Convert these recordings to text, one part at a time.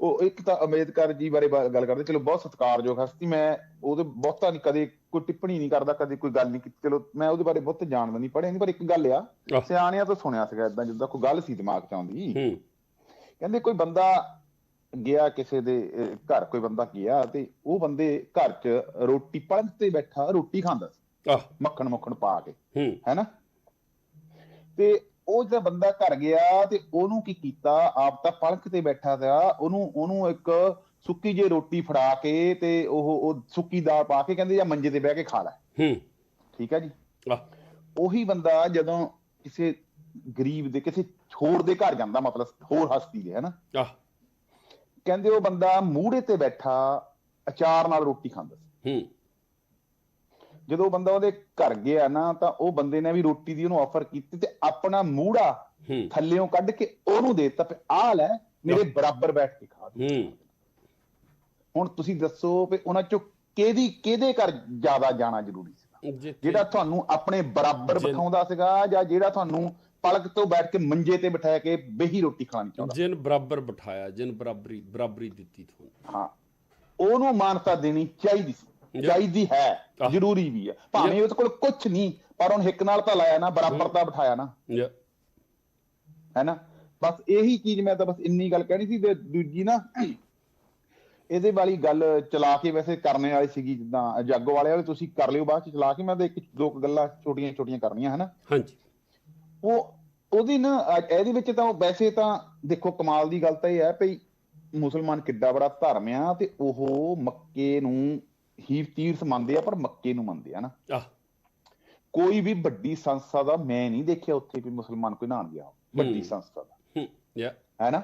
ਉਹ ਇੱਕ ਤਾਂ ਅੰਬੇਦਕਰ ਜੀ ਬਾਰੇ ਗੱਲ ਕਰਦੇ ਚਲੋ ਬਹੁਤ ਸਤਿਕਾਰਯੋਗ ਹਸਤੀ ਮੈਂ ਉਹਦੇ ਬਹੁਤਾ ਨਹੀਂ ਕਦੇ ਕੋਈ ਟਿੱਪਣੀ ਨਹੀਂ ਕਰਦਾ ਕਦੇ ਕੋਈ ਗੱਲ ਨਹੀਂ ਕੀਤੀ ਚਲੋ ਮੈਂ ਉਹਦੇ ਬਾਰੇ ਬਹੁਤ ਜਾਣਦਾ ਨਹੀਂ ਪੜਿਆ ਨਹੀਂ ਪਰ ਇੱਕ ਗੱਲ ਆ। ਸਿਆਣਿਆਂ ਤੋਂ ਸੁਣਿਆ ਸੀਗਾ ਇਦਾਂ ਜਿੱਦਾਂ ਕੋਈ ਗੱਲ ਸੀ ਦਿਮਾਗ 'ਚ ਆਉਂਦੀ। ਹੂੰ। ਕਹਿੰਦੇ ਕੋਈ ਬੰਦਾ ਗਿਆ ਕਿਸੇ ਦੇ ਘਰ ਕੋਈ ਬੰਦਾ ਗਿਆ ਤੇ ਉਹ ਬੰਦੇ ਘਰ 'ਚ ਰੋਟੀ ਪਲੰਗ ਤੇ ਬੈਠਾ ਰੋਟੀ ਖਾਂਦਾ ਸੀ। ਮੱਖਣ ਮੁੱਖਣ ਪਾ ਕੇ। ਹੂੰ। ਹੈਨਾ? ਤੇ ਉਹ ਜਿਹੜਾ ਬੰਦਾ ਘਰ ਗਿਆ ਤੇ ਉਹਨੂੰ ਕੀ ਕੀਤਾ? ਆਪ ਤਾਂ ਪਲਕ ਤੇ ਬੈਠਾ ਸੀਗਾ। ਉਹਨੂੰ ਉਹਨੂੰ ਇੱਕ ਸੁੱਕੀ ਜੇ ਰੋਟੀ ਫੜਾ ਕੇ ਤੇ ਉਹ ਉਹ ਸੁੱਕੀ ਦਾਲ ਪਾ ਕੇ ਕਹਿੰਦੇ ਜਾਂ ਮੰਜੇ ਤੇ ਬਹਿ ਕੇ ਖਾ ਲੈ। ਹੂੰ। ਠੀਕ ਹੈ ਜੀ? ਉਹੀ ਬੰਦਾ ਜਦੋਂ ਕਿਸੇ ਗਰੀਬ ਦੇ ਕਿਸੇ ਛੋੜ ਦੇ ਘਰ ਜਾਂਦਾ ਮਤਲਬ ਹੋਰ ਹਸਤੀ ਦੇ ਹੈਨਾ? ਆਹ ਕਹਿੰਦੇ ਉਹ ਬੰਦਾ ਮੂਹਰੇ ਤੇ ਬੈਠਾ ਅਚਾਰ ਨਾਲ ਰੋਟੀ ਖਾਂਦਾ ਸੀ। ਹੂੰ। ਜਦੋਂ ਬੰਦਾ ਉਹਦੇ ਘਰ ਗਿਆ ਨਾ ਤਾਂ ਉਹ ਬੰਦੇ ਨੇ ਵੀ ਰੋਟੀ ਦੀ ਉਹਨੂੰ ਆਫਰ ਕੀਤੀ ਤੇ ਆਪਣਾ ਮੂਹੜਾ ਹੂੰ। ਥੱਲਿਓਂ ਕੱਢ ਕੇ ਉਹਨੂੰ ਦੇ ਦਿੱਤਾ ਵੀ ਆਹ ਲੈ ਮੇਰੇ ਬਰਾਬਰ ਬੈਠ ਕੇ ਖਾ ਹੁਣ ਤੁਸੀਂ ਦੱਸੋ ਵੀ ਉਹਨਾਂ ਚੋਂ ਕਿਹਦੀ ਕਿਹਦੇ ਘਰ ਜ਼ਿਆਦਾ ਜਾਣਾ ਜ਼ਰੂਰੀ ਸੀ? ਜਿਹੜਾ ਤੁਹਾਨੂੰ ਆਪਣੇ ਬਰਾਬਰ ਬਿਠਾਉਂਦਾ ਸੀਗਾ ਜਾਂ ਜਿਹੜਾ ਤੁਹਾਨੂੰ ਪਲਕ ਤੋਂ ਬੈਠ ਕੇ ਮੰਜੇ ਤੇ ਬਿਠਾ ਕੇ ਬੇਹੀ ਰੋਟੀ ਖਾਣੀ ਚਾਹੁੰਦਾ? ਜਿਨ ਬਰਾਬਰ ਬਿਠਾਇਆ ਜਿਨ ਬਰਾਬਰੀ ਬਰਾਬਰੀ ਦਿੱਤੀ ਤੁਹਾਨੂੰ। ਹਾਂ। ਉਹਨੂੰ ਮਾਨਤਾ ਦੇਣੀ ਚਾਹੀਦੀ ਸੀ। ਚਾਹੀਦੀ ਹੈ। ਜ਼ਰੂਰੀ ਵੀ ਹੈ। ਭਾਵੇਂ ਉਹਦੇ ਕੋਲ ਕੁਝ ਨਹੀਂ ਪਰ ਉਹਨੇ ਹਿੱਕ ਨਾਲ ਤਾਂ ਲਾਇਆ ਨਾ ਬਰਾਬਰ ਤਾਂ ਬਿਠਾਇਆ ਨਾ। ਯਾ ਹੈਨਾ ਬਸ ਇਹੀ ਚੀਜ਼ ਮੈਂ ਤਾਂ ਬਸ ਇੰਨੀ ਗੱਲ ਕਹਿਣੀ ਸੀ ਤੇ ਦੂਜੀ ਨਾ ਇਹਦੇ ਵਾਲੀ ਗੱਲ ਚਲਾ ਕੇ ਵੈਸੇ ਕਰਨੇ ਵਾਲੀ ਸੀਗੀ ਜਿੱਦਾਂ ਜਾਗੋ ਵਾਲੇ ਵਾਲੇ ਤੁਸੀਂ ਕਰ ਲਿਓ ਬਾਅਦ ਚ ਚਲਾ ਕੇ ਮੈਂ ਤਾਂ ਇੱਕ ਦੋ ਗੱਲਾਂ ਛੋਟੀਆਂ ਛੋਟੀਆਂ ਕਰਨੀਆਂ ਹਨਾ ਹਾਂਜੀ। ਉਹ ਉਹਦੀ ਨਾ ਇਹਦੇ ਵਿੱਚ ਤਾਂ ਵੈਸੇ ਤਾਂ ਦੇਖੋ ਕਮਾਲ ਦੀ ਗੱਲ ਤਾਂ ਇਹ ਹੈ ਭਈ ਮੁਸਲਮਾਨ ਕਿੱਡਾ ਬੜਾ ਧਰਮ ਆ ਤੇ ਉਹ ਮੱਕੇ ਨੂੰ ਹੀ ਤੀਰਥ ਮੰਨਦੇ ਆ ਪਰ ਮੱਕੇ ਨੂੰ ਮੰਨਦੇ ਆ ਨਾ। ਕੋਈ ਵੀ ਵੱਡੀ ਸੰਸਥਾ ਦਾ ਮੈਂ ਨਹੀਂ ਦੇਖਿਆ ਉੱਥੇ ਵੀ ਮੁਸਲਮਾਨ ਕੋਈ ਨਹਾਣ ਗਿਆ ਵੱਡੀ। ਸੰਸਥਾ ਦਾ। ਹੂੰ ਯਾ। ਹੈ ਨਾ।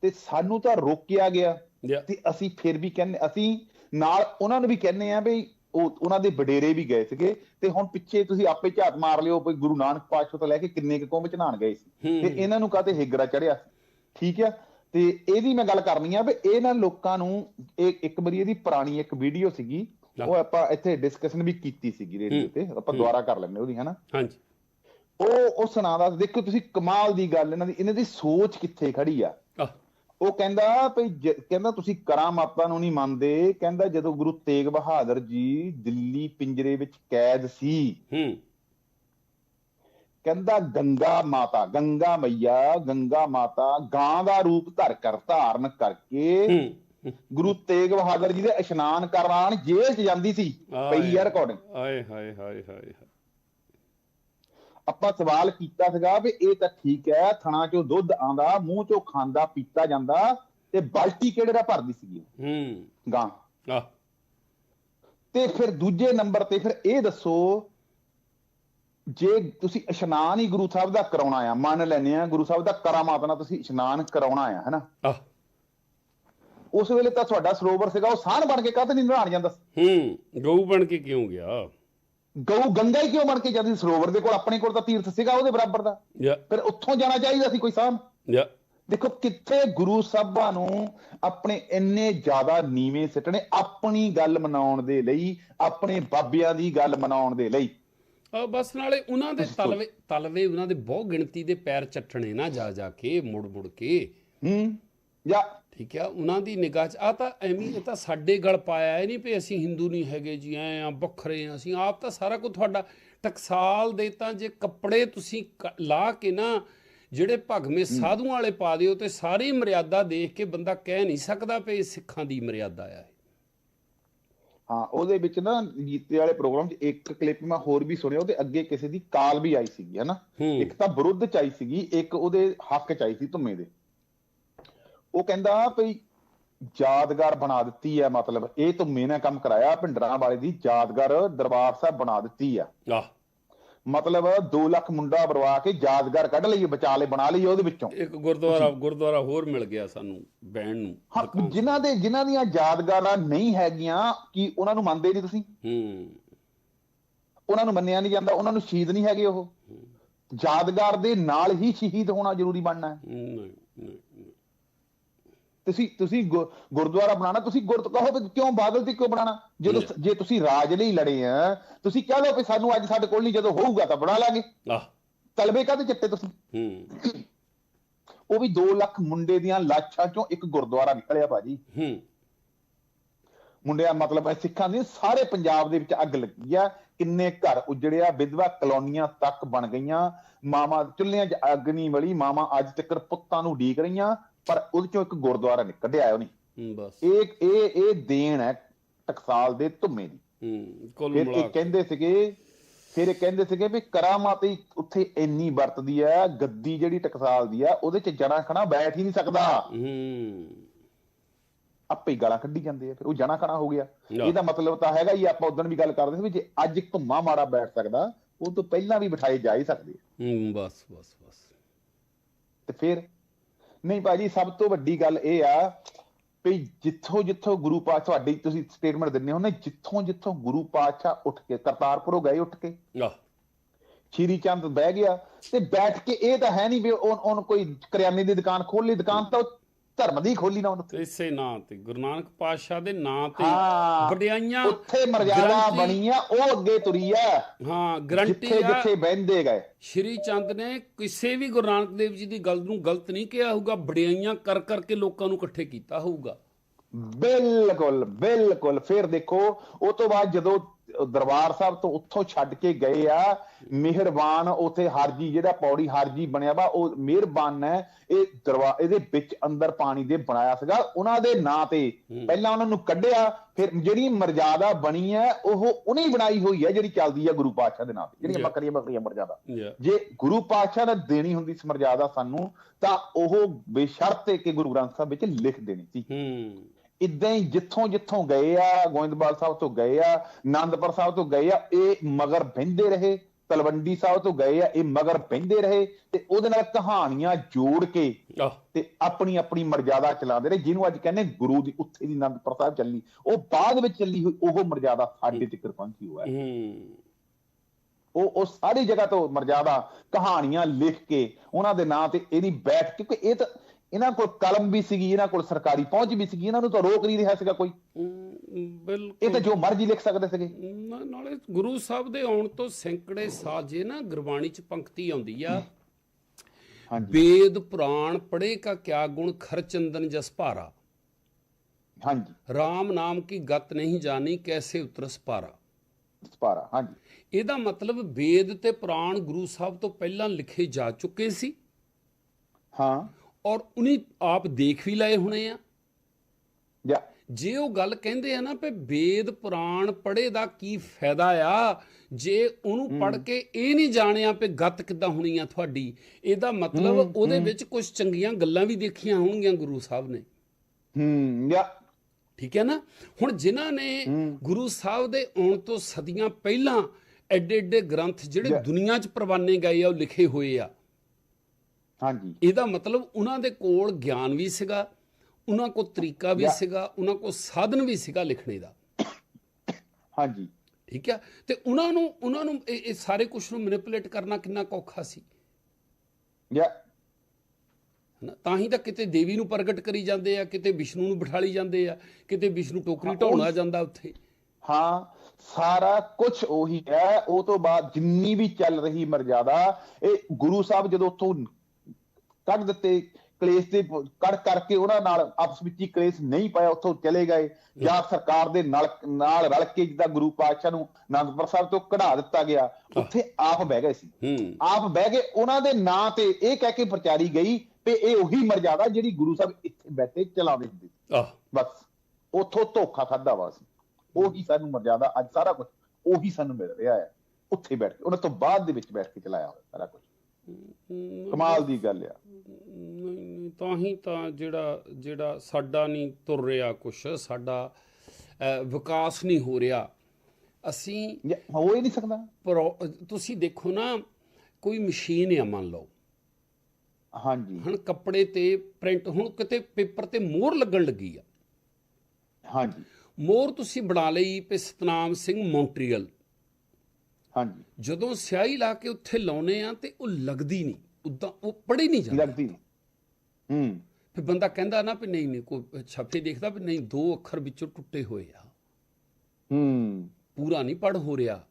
ਤੇ ਸਾਨੂੰ ਤਾਂ ਰੋਕਿਆ ਗਿਆ। ਤੇ ਅਸੀਂ ਫਿਰ ਵੀ ਕਹਿੰਦੇ ਅਸੀਂ ਨਾਲ ਉਹਨਾਂ ਨੂੰ ਵੀ ਕਹਿੰਦੇ ਆ ਵੀ ਉਹ ਉਹਨਾਂ ਦੇ ਵਡੇਰੇ ਵੀ ਗਏ ਸੀਗੇ ਤੇ ਹੁਣ ਪਿੱਛੇ ਤੁਸੀਂ ਆਪੇ ਝਾਤ ਮਾਰ ਲਿਓ ਵੀ ਗੁਰੂ ਨਾਨਕ ਪਾਤਸ਼ਾਹ ਤੋਂ ਲੈ ਕੇ ਕਿੰਨੇ ਕੁ ਕੌਮ ਚ ਨਹਾਣ ਗਏ ਸੀ। ਤੇ ਇਹਨਾਂ ਨੂੰ ਕਾਤੇ ਹਿਗਰਾ ਚੜਿਆ ਠੀਕ ਆ? ਤੇ ਇਹਦੀ ਮੈਂ ਗੱਲ ਕਰਨੀ ਆ ਵੀ ਇਹਨਾਂ ਲੋਕਾਂ ਨੂੰ ਇਹ ਇੱਕ ਵਾਰੀ ਇਹਦੀ ਪੁਰਾਣੀ ਇੱਕ ਵੀਡੀਓ ਸੀਗੀ ਉਹ ਆਪਾਂ ਇੱਥੇ ਡਿਸਕਸ਼ਨ ਵੀ ਕੀਤੀ ਸੀਗੀ ਰੇਡੀਓ। ਤੇ ਆਪਾਂ ਦੁਬਾਰਾ ਕਰ ਲੈਂਦੇ ਉਹਦੀ ਹਨਾ? ਹਾਂਜੀ। ਉਹ ਉਹ ਸੁਣਾਦਾ ਦੇਖੋ ਤੁਸੀਂ ਕਮਾਲ ਦੀ ਗੱਲ ਇਹਨਾਂ ਦੀ ਇਹਨਾਂ ਦੀ ਸੋਚ ਕਿੱਥੇ ਖੜੀ ਆ? ਉਹ ਕਹਿੰਦਾ ਭਈ ਕਹਿੰਦਾ ਤੁਸੀਂ ਕਰਾਮਾਤਾਂ ਨੂੰ ਨਹੀਂ ਮੰਨਦੇ ਕਹਿੰਦਾ ਜਦੋਂ ਗੁਰੂ ਤੇਗ ਬਹਾਦਰ ਜੀ ਦਿੱਲੀ ਪਿੰਜਰੇ ਵਿੱਚ ਕੈਦ ਸੀ ਹੂੰ। ਕਹਿੰਦਾ ਗੰਗਾ ਮਾਤਾ ਗੰਗਾ ਮਈਆ ਗੰਗਾ ਮਾਤਾ ਗਾਂ ਦਾ ਰੂਪ ਧਰ ਕਰ ਧਾਰਨ ਕਰਕੇ ਗੁਰੂ ਤੇਗ ਬਹਾਦਰ ਜੀ ਦੇ ਇਸ਼ਨਾਨ ਕਰਾਉਣ ਜੇਲ੍ਹ 'ਚ ਜਾਂਦੀ ਸੀ ਪਈ ਆ ਰਿਕਾਰਡਿੰਗ ਆਏ ਹਾਏ ਹਾਏ ਹਾਏ ਹਾਏ। ਆਪਾਂ ਸਵਾਲ ਕੀਤਾ ਸੀਗਾ ਵੀ ਇਹ ਤਾਂ ਠੀਕ ਹੈ ਥਣਾ ਚੋਂ ਦੁੱਧ ਆਂਦਾ ਮੂੰਹ ਚੋਂ ਖਾਂਦਾ ਪੀਤਾ ਜਾਂਦਾ ਤੇ ਬਾਲਟੀ ਕਿਹੜੇ ਦਾ ਭਰਦੀ ਸੀਗੀ? ਹੂੰ। ਗਾਂ। ਤੇ ਫਿਰ ਦੂਜੇ ਨੰਬਰ ਤੇ ਫਿਰ ਇਹ ਦੱਸੋ ਜੇ ਤੁਸੀਂ ਇਸ਼ਨਾਨ ਹੀ ਗੁਰੂ ਸਾਹਿਬ ਦਾ ਕਰਾਉਣਾ ਆ ਮੰਨ ਲੈਨੇ ਆ ਗੁਰੂ ਸਾਹਿਬ ਦਾ ਕਰਾਮਾਤ ਨਾਲ ਤੁਸੀਂ ਇਸ਼ਨਾਨ ਕਰਾਉਣਾ ਆ ਹੈਨਾ? ਉਸ ਵੇਲੇ ਤਾਂ ਤੁਹਾਡਾ ਸਰੋਵਰ ਸੀਗਾ ਉਹ ਸਾਨ ਬਣ ਕੇ ਕਾਹਤੇ ਨਹੀਂ ਨਹਾਣ ਜਾਂਦਾ ਹੂੰ ਗਊ ਬਣ ਕੇ ਕਿਉਂ ਗਿਆ? ਗਊ ਗੰਗਾ ਹੀ ਕਿਉਂ ਬਣ ਕੇ ਜਾਂਦੀ ਸਰੋਵਰ ਦੇ ਕੋਲ ਆਪਣੇ ਕੋਲ ਤਾਂ ਤੀਰਥ ਸੀਗਾ ਉਹਦੇ ਬਰਾਬਰ ਦਾ। ਫਿਰ ਉੱਥੋਂ ਜਾਣਾ ਚਾਹੀਦਾ ਸੀ ਕੋਈ ਸਾਨ ਯਾ। ਦੇਖੋ ਕਿੱਥੇ ਗੁਰੂ ਸਾਹਿਬਾਂ ਨੂੰ ਆਪਣੇ ਇੰਨੇ ਜ਼ਿਆਦਾ ਨੀਵੇਂ ਸਿੱਟਣੇ ਆਪਣੀ ਗੱਲ ਮਨਾਉਣ ਦੇ ਲਈ ਆਪਣੇ ਬਾਬਿਆਂ ਦੀ ਗੱਲ ਮਨਾਉਣ ਦੇ ਲਈ। ਬਸ ਨਾਲੇ ਉਹਨਾਂ ਦੇ ਤਲਵੇ ਤਲਵੇ ਉਹਨਾਂ ਦੇ ਬਹੁ ਗਿਣਤੀ ਦੇ ਪੈਰ ਚੱਟਣੇ ਨਾ ਜਾ ਜਾ ਕੇ ਮੁੜ ਮੁੜ ਕੇ। ਹੂੰ ਜਾਂ ਠੀਕ ਆ ਉਹਨਾਂ ਦੀ ਨਿਗਾਹ 'ਚ ਆ ਤਾਂ ਐਵੇਂ ਇਹ ਤਾਂ ਸਾਡੇ ਗਲ ਪਾਇਆ ਇਹ ਨਹੀਂ ਵੀ ਅਸੀਂ ਹਿੰਦੂ ਨਹੀਂ ਹੈਗੇ ਜੀ ਐ ਆ ਵੱਖਰੇ ਆ ਅਸੀਂ ਆਪ ਤਾਂ ਸਾਰਾ ਕੁਝ ਤੁਹਾਡਾ। ਟਕਸਾਲ ਦੇ ਤਾਂ ਜੇ ਕੱਪੜੇ ਤੁਸੀਂ ਲਾ ਕੇ ਨਾ ਜਿਹੜੇ ਭਗਵੇਂ ਸਾਧੂਆਂ ਵਾਲੇ ਪਾ ਦਿਓ ਤੇ ਸਾਰੀ ਮਰਿਆਦਾ ਦੇਖ ਕੇ ਬੰਦਾ ਕਹਿ ਨਹੀਂ ਸਕਦਾ ਵੀ ਇਹ ਸਿੱਖਾਂ ਦੀ ਮਰਿਆਦਾ ਆ। ਹਾਂ ਉਹਦੇ ਵਿੱਚ ਨਾ ਜੀਤੇ ਵਾਲੇ ਪ੍ਰੋਗਰਾਮ 'ਚ ਇੱਕ ਕਲਿੱਪ ਮੈਂ ਹੋਰ ਵੀ ਸੁਣਿਆ ਉਹਦੇ ਅੱਗੇ ਕਿਸੇ ਦੀ ਕਾਲ ਵੀ ਆਈ ਸੀਗੀ ਹਨਾ? ਇੱਕ ਤਾਂ ਵਿਰੁੱਧ ਚ ਆਈ ਸੀਗੀ ਇੱਕ ਉਹਦੇ ਹੱਕ ਚ ਆਈ ਸੀ ਧੁੰਮੇ ਦੇ। ਉਹ ਕਹਿੰਦਾ ਭਈ ਯਾਦਗਾਰ ਬਣਾ ਦਿੱਤੀ ਹੈ ਮਤਲਬ ਇਹ ਧੁੰਮੇ ਨੇ ਕੰਮ ਕਰਾਇਆ ਭਿੰਡਰਾਂ ਵਾਲੇ ਦੀ ਯਾਦਗਾਰ ਦਰਬਾਰ ਸਾਹਿਬ ਬਣਾ ਦਿੱਤੀ ਆ। ਆਹ। ਮਤਲਬ 2 ਲੱਖ ਮੁੰਡਾ ਬਰਵਾ ਕੇ ਯਾਦਗਾਰ ਕੱਢ ਲਈ ਬਚਾ ਲਈ ਬਣਾ ਲਈ ਉਹਦੇ ਵਿੱਚੋਂ। ਇੱਕ ਗੁਰਦੁਆਰਾ ਗੁਰਦੁਆਰਾ ਹੋਰ ਮਿਲ ਗਿਆ ਸਾਨੂੰ ਬੈਣ ਨੂੰ। ਜਿਨ੍ਹਾਂ ਦੇ ਜਿਨ੍ਹਾਂ ਦੀਆਂ ਯਾਦਗਾਰਾਂ ਨਹੀਂ ਹੈਗੀਆਂ ਕੀ ਉਹਨਾਂ ਨੂੰ ਮੰਨਦੇ ਨਹੀਂ ਤੁਸੀਂ? ਹੂੰ। ਉਹਨਾਂ ਨੂੰ ਮੰਨਿਆ ਨਹੀਂ ਜਾਂਦਾ ਉਹਨਾਂ ਨੂੰ ਸ਼ਹੀਦ ਨਹੀਂ ਹੈਗੇ ਉਹ। ਯਾਦਗਾਰ ਦੇ ਨਾਲ ਹੀ ਸ਼ਹੀਦ ਹੋਣਾ ਜ਼ਰੂਰੀ ਬਣਨਾ ਹੈ। ਨਹੀਂ ਨਹੀਂ। ਤੁਸੀਂ ਤੁਸੀਂ ਗੁਰਦੁਆਰਾ ਬਣਾਣਾ ਤੁਸੀਂ ਗੁਰ ਕਹੋ ਵੀ ਕਿਉਂ ਬਾਦਲ ਤੇ ਕਿਉਂ ਬਣਾਣਾ ਜਦੋਂ ਜੇ ਤੁਸੀਂ ਰਾਜ ਲਈ ਲੜੇ ਆ ਤੁਸੀਂ ਕਹਿ ਲਓ ਵੀ ਸਾਨੂੰ ਅੱਜ ਸਾਡੇ ਕੋਲ ਨਹੀਂ ਜਦੋਂ ਹੋਊਗਾ ਤਾਂ ਬਣਾ ਲਾਂਗੇ। ਆਹ। ਤਲਬੇ ਕਾਹਦੇ ਚੱਟੇ ਤੁਸੀਂ? ਹੂੰ। ਉਹ ਵੀ 2 ਲੱਖ ਮੁੰਡੇ ਦੀਆਂ ਲਾਸ਼ਾਂ ਚੋਂ ਇੱਕ ਗੁਰਦੁਆਰਾ ਨਿਕਲਿਆ ਭਾਜੀ। ਹੂੰ। ਮੁੰਡਿਆਂ ਮਤਲਬ ਹੈ ਸਿੱਖਾਂ ਦੀ ਸਾਰੇ ਪੰਜਾਬ ਦੇ ਵਿੱਚ ਅੱਗ ਲੱਗੀ ਆ ਕਿੰਨੇ ਘਰ ਉਜੜਿਆ ਵਿਧਵਾ ਕਲੋਨੀਆਂ ਤੱਕ ਬਣ ਗਈਆਂ ਮਾਮਾ ਚੁੱਲ੍ਹਿਆਂ 'ਚ ਅੱਗ ਨਹੀਂ ਵਲੀ ਮਾਮਾ ਅੱਜ ਤੱਕ ਪੁੱਤਾਂ ਨੂੰ ਢੀਕ ਰਹੀਆਂ ਪਰ ਉਹਦੇ ਚੋਂ ਇੱਕ ਗੁਰਦੁਆਰਾ ਨਿਕਲਿਆ ਉਹਨੇ ਹੂੰ, ਬਸ। ਇਹ ਇਹ ਇਹ ਦੇਣ ਹੈ ਟਕਸਾਲ ਦੇ ਧੁੰਮੇ ਦੀ। ਹੂੰ ਕੁੱਲ ਮਿਲਾ ਕੇ। ਕਹਿੰਦੇ ਸੀਗੇ ਫਿਰ ਇਹ ਕਹਿੰਦੇ ਸੀਗੇ ਵੀ ਕਰਾਮਾਤ ਹੀ ਉੱਥੇ ਇੰਨੀ ਵਰਤਦੀ ਆ ਗੱਦੀ ਜਿਹੜੀ ਟਕਸਾਲ ਦੀ ਆ ਉਹਦੇ 'ਚ ਜਣਾ ਖਣਾ ਬੈਠ ਹੀ ਨਹੀਂ ਸਕਦਾ। ਹੂੰ। ਆਪੇ ਗਾਲਾਂ ਕੱਢੀ ਜਾਂਦੇ ਆ ਫਿਰ ਉਹ ਜਣਾ ਖਣਾ ਹੋ ਗਿਆ। ਇਹਦਾ ਮਤਲਬ ਤਾਂ ਹੈਗਾ ਹੀ ਆਪਾਂ ਉਦੋਂ ਵੀ ਗੱਲ ਕਰਦੇ ਸੀ ਵੀ ਜੇ ਅੱਜ ਧੁੰਮਾ ਮਾੜਾ ਬੈਠ ਸਕਦਾ ਉਹ ਤੋਂ ਪਹਿਲਾਂ ਵੀ ਬਿਠਾਏ ਜਾ ਹੀ ਸਕਦੇ। ਹੂੰ ਬਸ ਬਸ ਬਸ। ਤੇ ਫਿਰ ਨਹੀਂ ਭਾਜੀ ਸਭ ਤੋਂ ਵੱਡੀ ਗੱਲ ਇਹ ਆ ਵੀ ਜਿੱਥੋਂ ਜਿੱਥੋਂ ਗੁਰੂ ਪਾਤਸ਼ਾਹ ਤੁਹਾਡੀ ਤੁਸੀਂ ਸਟੇਟਮੈਂਟ ਦਿੰਦੇ ਹੋ ਨਾ ਜਿੱਥੋਂ ਜਿੱਥੋਂ ਗੁਰੂ ਪਾਤਸ਼ਾਹ ਉੱਠ ਕੇ ਕਰਤਾਰਪੁਰੋਂ ਗਏ ਉੱਠ ਕੇ। ਸ਼੍ਰੀ ਚੰਦ ਬਹਿ ਗਿਆ ਤੇ ਬੈਠ ਕੇ ਇਹ ਤਾਂ ਹੈ ਨਹੀਂ ਵੀ ਉਹ ਉਹਨ ਕੋਈ ਕਰਿਆਨੇ ਦੀ ਦੁਕਾਨ ਖੋਲ ਲਈ ਦੁਕਾਨ ਤਾਂ ਧਰਮ ਦੀ ਖੋਲੀ ਨਾ ਉਹਨੇ। ਇਸੇ ਨਾਂ ਤੇ ਗੁਰੂ ਨਾਨਕ ਪਾਤਸ਼ਾਹ ਦੇ ਨਾਂ ਤੇ ਵਡਿਆਈਆਂ ਉੱਥੇ ਮਰਜ਼ਾਦਾ ਬਣੀ ਆ ਉਹ ਅੱਗੇ ਤੁਰੀ ਆ। ਹਾਂ ਗਰੰਟੀ ਆ। ਜਿੱਥੇ ਬਹਿੰਦੇ ਗਏ। ਸ਼੍ਰੀ ਚੰਦ ਨੇ ਕਿਸੇ ਵੀ ਗੁਰੂ ਨਾਨਕ ਦੇਵ ਜੀ ਦੀ ਗੱਲ ਨੂੰ ਗਲਤ ਨਹੀਂ ਕਿਹਾ ਹੋਊਗਾ ਵਡਿਆਈਆਂ ਕਰ ਕਰਕੇ ਲੋਕਾਂ ਨੂੰ ਇਕੱਠੇ ਕੀਤਾ ਹੋਊਗਾ। ਬਿਲਕੁਲ ਬਿਲਕੁਲ। ਫਿਰ ਦੇਖੋ ਉਹ ਤੋਂ ਬਾਅਦ ਜਦੋਂ ਦਰਬਾਰ ਸਾਹਿਬ ਤੋਂ ਉੱਥੋਂ ਛੱਡ ਕੇ ਗਏ ਆ। ਮਿਹਰਬਾਨ ਉਥੇ ਹਰਜੀ ਜਿਹੜਾ ਪੌੜੀ ਹਰਜੀ ਬਣਿਆ ਵਾ ਉਹ ਮਿਹਰਬਾਨ ਹੈ ਇਹ ਦਰਬਾਰ ਇਹਦੇ ਵਿੱਚ ਅੰਦਰ ਪਾਣੀ ਦੇ ਬਣਾਇਆ ਸੀਗਾ। ਉਹਨਾਂ ਦੇ ਨਾਂ ਤੇ ਪਹਿਲਾਂ ਉਹਨਾਂ ਨੂੰ ਕੱਢਿਆ ਫਿਰ ਜਿਹੜੀ ਮਰਜ਼ਾਦਾ ਬਣੀ ਹੈ ਉਹ ਉਹਨੇ ਹੀ ਬਣਾਈ ਹੋਈ ਹੈ ਜਿਹੜੀ ਚੱਲਦੀ ਹੈ ਗੁਰੂ ਪਾਤਸ਼ਾਹ ਦੇ ਨਾਂ ਤੇ। ਜਿਹੜੀਆਂ। ਬੱਕਰੀਆਂ ਬੱਕਰੀਆਂ ਮਰਜ਼ਾਦਾ. ਜੇ। ਗੁਰੂ ਪਾਤਸ਼ਾਹ ਨੇ ਦੇਣੀ ਹੁੰਦੀ ਸੀ ਮਰਜ਼ਾਦਾ ਸਾਨੂੰ ਤਾਂ ਉਹ ਬੇਸ਼ਰਤੇ ਕਿ ਗੁਰੂ ਗ੍ਰੰਥ ਸਾਹਿਬ ਵਿੱਚ ਲਿਖ ਦੇਣੀ ਸੀ। ਹੂੰ। ਇਦਾਂ ਹੀ ਜਿੱਥੋਂ ਜਿੱਥੋਂ ਗਏ ਆ ਗੋਇੰਦਵਾਲ ਸਾਹਿਬ ਤੋਂ ਗਏ ਆ ਆਨੰਦਪੁਰ ਸਾਹਿਬ ਤੋਂ ਗਏ ਆ ਇਹ ਮਗਰ ਬਹਿੰਦੇ ਰਹੇ। ਤਲਵੰਡੀ ਸਾਹਿਬ ਤੋਂ ਗਏ ਆ ਇਹ ਮਗਰ ਬਹਿੰਦੇ ਰਹੇ ਤੇ ਉਹਦੇ ਨਾਲ ਕਹਾਣੀਆਂ ਜੋੜ ਕੇ ਤੇ ਆਪਣੀ ਆਪਣੀ ਮਰਜ਼ਾਦਾ ਚਲਾਉਂਦੇ ਰਹੇ ਜਿਹਨੂੰ ਅੱਜ ਕਹਿੰਦੇ ਗੁਰੂ ਦੀ ਉੱਥੇ ਦੀ ਆਨੰਦਪੁਰ ਸਾਹਿਬ ਚੱਲੀ ਉਹ ਬਾਅਦ ਵਿੱਚ ਚੱਲੀ ਹੋਈ ਉਹ ਮਰਜ਼ਾਦਾ ਸਾਡੇ ਤੱਕ ਪਹੁੰਚੀ ਹੋਇਆ। ਹੂੰ। ਉਹ ਉਹ ਸਾਰੀ ਜਗ੍ਹਾ ਤੋਂ ਮਰਜ਼ਾਦਾ ਕਹਾਣੀਆਂ ਲਿਖ ਕੇ ਉਹਨਾਂ ਦੇ ਨਾਂ ਤੇ ਇਹਦੀ ਬੈਠ ਕਿਉਂਕਿ ਇਹ ਤਾਂ ਇਹਨਾਂ ਕੋਲ ਕਲਮ ਵੀ ਸੀਗੀ ਇਹਨਾਂ ਕੋਲ ਸਰਕਾਰੀ ਪਹੁੰਚ ਵੀ ਸੀਗੀ ਇਹਨਾਂ ਨੂੰ ਤਾਂ ਰੋਕ ਨਹੀਂ ਰਿਹਾ ਸੀਗਾ ਕੋਈ। ਹੂੰ, ਇਹ ਬਿਲਕੁਲ। ਤਾਂ ਜੋ ਮਰਜ਼ੀ ਲਿਖ ਸਕਦੇ ਸੀਗੇ। ਨਾਲੇ ਗੁਰੂ ਸਾਹਿਬ ਦੇ ਆਉਣ ਤੋਂ ਸੈਂਕੜੇ ਸਾਲ ਜੇ ਨਾ ਗੁਰਬਾਣੀ ਚ ਪੰਕਤੀ ਆਉਂਦੀ ਆ। ਹਾਂਜੀ। ਵੇਦ ਪੁਰਾਣ ਪੜ੍ਹੇ ਕਾ ਕਿਆ ਗੁਣ ਖਰਚੰਦਨ ਜਸ ਭਾਰਾ। ਹਾਂਜੀ। RAM ਨਾਮ ਕੀ ਗਤ ਨਹੀਂ ਜਾਣੀ ਕੈਸੇ ਉਤਰਸ ਪਾਰਾ ਸਪਾਰਾ ਹਾਂਜੀ। ਇਹਦਾ ਮਤਲਬ ਵੇਦ ਤੇ ਪੁਰਾਣ ਗੁਰੂ ਸਾਹਿਬ ਤੋਂ ਪਹਿਲਾਂ ਲਿਖੇ ਜਾ ਚੁੱਕੇ ਸੀ। ਹਾਂ। ਔਰ ਉਨੀ ਆਪ ਦੇਖ ਵੀ ਲਏ ਹੋਣੇ ਆ। ਜਾਂ ਜੇ ਉਹ ਗੱਲ ਕਹਿੰਦੇ ਆ ਨਾ ਵੀ ਵੇਦ ਪੁਰਾਣ ਪੜ੍ਹੇ ਦਾ ਕੀ ਫਾਇਦਾ ਆ ਜੇ ਉਹਨੂੰ ਪੜ੍ਹ ਕੇ ਇਹ ਨਹੀਂ ਜਾਣਿਆ ਵੀ ਗਤ ਕਿੱਦਾਂ ਹੋਣੀ ਆ ਤੁਹਾਡੀ ਇਹਦਾ ਮਤਲਬ ਉਹਦੇ ਵਿੱਚ ਕੁਝ ਚੰਗੀਆਂ ਗੱਲਾਂ ਵੀ ਦੇਖੀਆਂ ਹੋਣਗੀਆਂ ਗੁਰੂ ਸਾਹਿਬ ਨੇ। ਹੂੰ ਜਾਂ ਠੀਕ ਹੈ ਨਾ? ਹੁਣ ਜਿਨ੍ਹਾਂ ਨੇ ਗੁਰੂ ਸਾਹਿਬ ਦੇ ਆਉਣ ਤੋਂ ਸਦੀਆਂ ਪਹਿਲਾਂ ਐਡੇ ਐਡੇ ਗ੍ਰੰਥ ਜਿਹੜੇ. ਦੁਨੀਆ 'ਚ ਪ੍ਰਵਾਨੇ ਗਏ ਆ ਉਹ ਲਿਖੇ ਹੋਏ ਆ ਹਾਂਜੀ। ਇਹਦਾ ਮਤਲਬ ਉਹਨਾਂ ਦੇ ਕੋਲ ਗਿਆਨ ਵੀ ਸੀਗਾ ਉਹਨਾਂ ਕੋਲ ਤਰੀਕਾ ਵੀ. ਸੀਗਾ ਉਹਨਾਂ ਕੋਲ ਸਾਧਨ ਵੀ ਸੀਗਾ ਲਿਖਣੇ ਦਾ। ਹਾਂਜੀ। ਠੀਕ ਹੈ ਤੇ ਉਹਨਾਂ ਨੂੰ ਉਹਨਾਂ ਨੂੰ ਇਹ ਸਾਰੇ ਕੁਝ ਨੂੰ ਮੈਨੀਪੂਲੇਟ ਕਰਨਾ ਕਿੰਨਾ ਔਖਾ ਸੀ। ਜਾਂ ਹਨਾ? ਤਾਂ ਹੀ ਤਾਂ ਕਿਤੇ ਦੇਵੀ ਨੂੰ ਪ੍ਰਗਟ ਕਰੀ ਜਾਂਦੇ ਆ ਕਿਤੇ ਵਿਸ਼ਨੂੰ ਨੂੰ ਬਿਠਾਲੀ ਜਾਂਦੇ ਆ ਕਿਤੇ ਵਿਸ਼ਨੂੰ ਟੋਕਰੀ ਢਾਉਣਾ ਜਾਂਦਾ ਉੱਥੇ। ਹਾਂ ਸਾਰਾ ਕੁਝ ਉਹੀ ਹੈ ਉਹ ਤੋਂ ਬਾਅਦ ਜਿੰਨੀ ਵੀ ਚੱਲ ਰਹੀ ਮਰਜ਼ਾਦਾ ਇਹ ਗੁਰੂ ਸਾਹਿਬ ਜਦੋਂ ਉੱਥੋਂ ਕੱਢ ਦਿੱਤੇ ਕਲੇਸ਼ ਦੇ ਕੱਢ ਕਰਕੇ ਉਹਨਾਂ ਨਾਲ ਆਪਸ ਵਿੱਚ ਹੀ ਕਲੇਸ਼ ਨਹੀਂ ਪਾਇਆ ਉੱਥੋਂ ਚਲੇ ਗਏ। ਜਾਂ ਸਰਕਾਰ ਦੇ ਨਾਲ ਨਾਲ ਰਲ ਕੇ ਜਿੱਦਾਂ ਗੁਰੂ ਪਾਤਸ਼ਾਹ ਨੂੰ ਅਨੰਦਪੁਰ ਸਾਹਿਬ ਤੋਂ ਕਢਾ ਦਿੱਤਾ ਗਿਆ ਉੱਥੇ ਆਪ ਬਹਿ ਗਏ ਸੀ। ਆਪ ਬਹਿ ਕੇ ਉਹਨਾਂ ਦੇ ਨਾਂ ਤੇ ਇਹ ਕਹਿ ਕੇ ਪ੍ਰਚਾਰੀ ਗਈ ਕਿ ਇਹ ਉਹੀ ਮਰਜ਼ਾਦਾ ਜਿਹੜੀ ਗੁਰੂ ਸਾਹਿਬ ਇੱਥੇ ਬੈਠੇ ਚਲਾਉਂਦੇ ਹੁੰਦੇ ਸੀ। ਬਸ ਉਥੋਂ ਧੋਖਾ ਖਾਦਾ ਵਾ ਸੀ ਉਹੀ ਸਾਨੂੰ ਮਰਜ਼ਾਦਾ ਅੱਜ ਸਾਰਾ ਕੁਝ ਉਹੀ ਸਾਨੂੰ ਮਿਲ ਰਿਹਾ ਹੈ। ਉੱਥੇ ਬੈਠ ਕੇ ਉਹਨਾਂ ਤੋਂ ਬਾਅਦ ਦੇ ਵਿੱਚ ਬੈਠ ਕੇ ਚਲਾਇਆ ਹੋਇਆ ਸਾਰਾ ਕੁਝ ਕਮਾਲ ਦੀ ਗੱਲ ਆ। ਨਹੀਂ ਨਹੀਂ ਤਾਂ ਹੀ ਤਾਂ ਜਿਹੜਾ ਜਿਹੜਾ ਸਾਡਾ ਨਹੀਂ ਤੁਰ ਰਿਹਾ ਕੁਛ ਸਾਡਾ ਵਿਕਾਸ ਨਹੀਂ ਹੋ ਰਿਹਾ। ਅਸੀਂ ਹੋ ਹੀ ਨਹੀਂ ਸਕਦਾ। ਪ੍ਰੋ- ਤੁਸੀਂ ਦੇਖੋ ਨਾ ਕੋਈ ਮਸ਼ੀਨ ਆ ਮੰਨ ਲਓ। ਹਾਂਜੀ। ਹੁਣ ਕੱਪੜੇ ਤੇ ਪ੍ਰਿੰਟ ਹੁਣ ਕਿਤੇ ਪੇਪਰ ਤੇ ਮੋਹਰ ਲੱਗਣ ਲੱਗੀ ਆ। ਹਾਂਜੀ। ਮੋਹਰ ਤੁਸੀਂ ਬਣਾ ਲਈ ਵੀ ਸਤਨਾਮ ਸਿੰਘ ਮੌਂਟਰੀਅਲ। ਹਾਂਜੀ। ਜਦੋਂ ਸਿਆਹੀ ਲਾ ਕੇ ਉੱਥੇ ਲਾਉਨੇ ਆ ਤੇ ਉਹ ਲੱਗਦੀ ਨਹੀਂ ਉਦਾਂ ਉਹ ਪੜੀ ਨਹੀਂ ਜਾਂਦੀ। ਲੱਗਦੀ ਨਹੀਂ। ਹੂੰ। ਫਿਰ ਬੰਦਾ ਕਹਿੰਦਾ ਨਾ ਵੀ ਨਹੀਂ ਨਹੀਂ ਕੋਈ ਛਾਪੇ ਦੇਖਦਾ ਵੀ ਨਹੀਂ ਦੋ ਅੱਖਰ ਵਿੱਚੋਂ ਟੁੱਟੇ ਹੋਏ ਆ। ਹੂੰ। ਪੂਰਾ ਨਹੀਂ ਪੜ ਹੋ ਰਿਹਾ।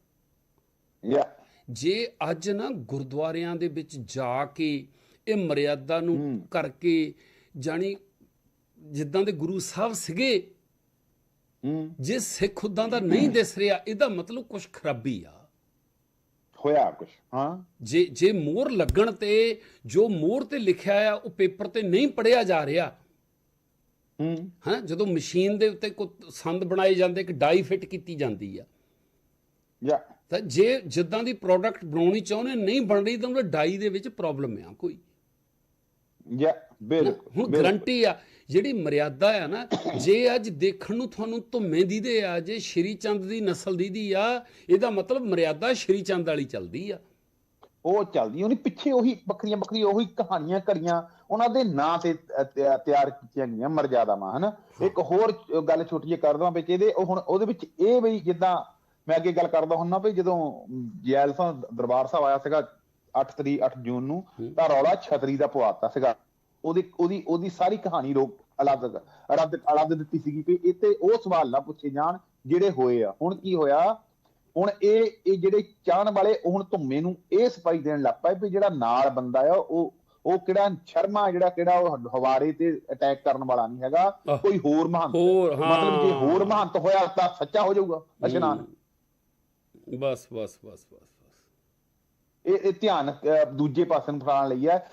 ਜਾਂ ਜੇ ਅੱਜ ਨਾ ਗੁਰਦੁਆਰਿਆਂ ਦੇ ਵਿੱਚ ਜਾ ਕੇ ਇਹ ਮਰਿਆਦਾ ਨੂੰ। ਕਰਕੇ ਜਾਣੀ ਜਿੱਦਾਂ ਦੇ ਗੁਰੂ ਸਾਹਿਬ ਸੀਗੇ ਹੂੰ। ਜੇ ਸਿੱਖ ਉਦਾਂ ਦਾ ਨਹੀਂ ਦਿਸ ਰਿਹਾ ਇਹਦਾ ਮਤਲਬ ਕੁਝ ਖਰਾਬੀ ਆ। ਹੋਇਆ ਕੁਛ? ਹਾਂ। ਜੇ ਜੇ ਮੋਹਰ ਲੱਗਣ ਤੇ ਜੋ ਮੋਹਰ ਤੇ ਲਿਖਿਆ ਆ ਉਹ ਪੇਪਰ ਤੇ ਨਹੀਂ ਪੜਿਆ ਜਾ ਰਿਹਾ। ਹੂੰ। ਹਾਂ ਜਦੋਂ ਮਸ਼ੀਨ ਦੇ ਉੱਤੇ ਕੋਈ ਸੰਦ ਬਣਾਏ ਜਾਂਦੇ ਇੱਕ ਡਾਈ ਫਿੱਟ ਕੀਤੀ ਜਾਂਦੀ ਆ। ਜਾਂ ਤਾਂ ਜੇ ਜਿੱਦਾਂ ਦੀ ਪ੍ਰੋਡਕਟ ਬਣਾਉਣੀ ਚਾਹੁੰਦੇ ਨਹੀਂ ਬਣ ਰਹੀ ਤਾਂ ਉਹਦੇ ਡਾਈ ਦੇ ਵਿੱਚ ਪ੍ਰੋਬਲਮ ਆ ਕੋਈ। ਜਾਂ ਬਿਲਕੁਲ ਹੁਣ। ਗਰੰਟੀ ਆ ਜਿਹੜੀ ਮਰਿਆਦਾ ਆ ਨਾ ਜੇ ਅੱਜ ਦੇਖਣ ਨੂੰ ਤੁਹਾਨੂੰ ਧੁੰਮੇ ਦੀਦੇ ਆ ਜੇ ਸ਼੍ਰੀ ਚੰਦ ਦੀ ਨਸਲ ਦੀਦੀ ਆ ਇਹਦਾ ਮਤਲਬ ਮਰਿਆਦਾ ਸ਼੍ਰੀ ਚੰਦ ਵਾਲੀ ਚੱਲਦੀ ਆ ਉਹ ਚੱਲਦੀ ਉਹਨੇ ਪਿੱਛੇ ਉਹੀ ਵੱਖਰੀਆਂ ਵੱਖਰੀਆਂ ਉਹੀ ਕਹਾਣੀਆਂ ਕਰੀਆਂ ਉਹਨਾਂ ਦੇ ਨਾਂ ਤੇ ਤਿਆਰ ਕੀਤੀਆਂ ਗਈਆਂ ਮਰਜ਼ਾਦਾਵਾਂ ਹਨਾ ਇੱਕ ਹੋਰ ਗੱਲ ਛੋਟੀ ਜਿਹੀ ਕਰ ਦਵਾਂ ਵਿੱਚ ਇਹਦੇ ਉਹ ਹੁਣ ਉਹਦੇ ਵਿੱਚ ਇਹ ਵੀ ਜਿੱਦਾਂ ਮੈਂ ਅੱਗੇ ਗੱਲ ਕਰਦਾ ਹੁੰਨਾ ਵੀ ਜਦੋਂ ਜੈਲ ਸਾਹਿਬ ਦਰਬਾਰ ਸਾਹਿਬ ਆਇਆ ਸੀਗਾ 8 ਤਰੀਕ 8 ਜੂਨ ਨੂੰ ਤਾਂ ਰੌਲਾ ਛਤਰੀ ਦਾ ਪਵਾਤਾ ਸੀਗਾ। ਉਹਦੀ ਉਹਦੀ ਉਹਦੀ ਸਾਰੀ ਕਹਾਣੀ ਰੋਕ ਅਲੱਗ ਰੱਦ ਅਲੱਗ ਦਿੱਤੀ ਸੀਗੀ ਵੀ ਇਹ ਤੇ ਉਹ ਸਵਾਲ ਨਾ ਪੁੱਛੇ ਜਾਣ ਜਿਹੜੇ ਹੋਏ ਆ। ਹੁਣ ਕੀ ਹੋਇਆ? ਹੁਣ ਇਹ ਇਹ ਜਿਹੜੇ ਚਾਹਣ ਵਾਲੇ ਹੁਣ ਧੁੰਮੇ ਨੂੰ ਇਹ ਸਪਾਈ ਦੇਣ ਲੱਗ ਪਏ ਵੀ ਜਿਹੜਾ ਨਾਲ ਬੰਦਾ ਆ ਉਹ ਉਹ ਕਿਹੜਾ ਸ਼ਰਮਾ ਜਿਹੜਾ ਕਿਹੜਾ ਉਹ ਹਵਾਰੇ ਤੇ ਅਟੈਕ ਕਰਨ ਵਾਲਾ ਨਹੀਂ ਹੈਗਾ। ਕੋਈ ਹੋਰ ਮਹੰਤ। ਮਤਲਬ ਜੇ ਹੋਰ ਮਹੰਤ ਹੋਇਆ ਤਾਂ ਸੱਚਾ ਹੋ ਜਾਊਗਾ। ਅਸ਼ਨਾਨ। ਬਸ ਬਸ ਬਸ ਬਸ। ਇਹ ਧਿਆਨ ਅਹ, ਦੂਜੇ ਪਾਸੇ ਨੂੰ ਫੜਾਉਣ ਲਈ ਹੈ।